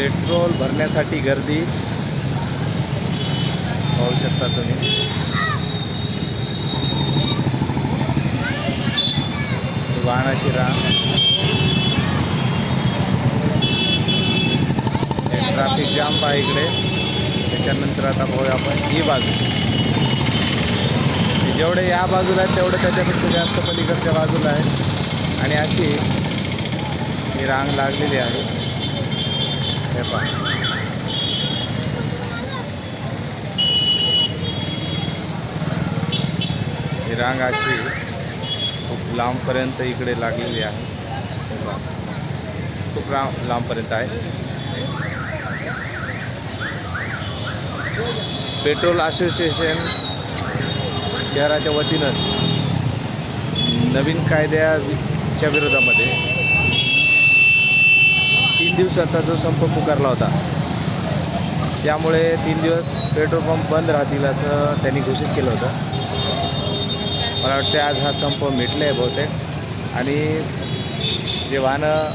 Petrol भरण्यासाठी गर्दी. पाहू शकता तुम्ही. वाहनाची रांग. ट्रॅफिक जाम आहे इकडे. त्याच्यानंतर आता पाहूया आपण ही बाजू. जेवढे या बाजूला आहेत तेवढे त्याच्यापेक्षा जास्त पलीकडच्या बाजूला आहे आणि अशी ही रांग लागलेली आहे. हे पहा ही रांग अशी खूप लांबपर्यंत इकडे लागलेली आहे. खूप लांब लांबपर्यंत आहे. पेट्रोल असोसिएशन शहराच्या वतीनं नवीन कायद्याच्या विरोधामध्ये दिवसाचा जो संप पुकारला होता. त्यामुळे तीन दिवस पेट्रोल पंप बंद राहतील असं त्यांनी घोषित केलं होतं. मला वाटते आज हा संप मिटले आहे बहुतेक. आणि जे वाहनं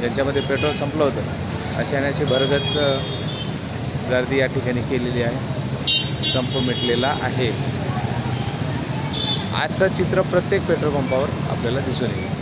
ज्यांच्यामध्ये पेट्रोल संपलं होतं अशाण्याची भरगच गर्दी या ठिकाणी केलेली आहे. संप मिटलेला आहे. असं चित्र प्रत्येक पेट्रोल पंपावर आपल्याला दिसून येईल.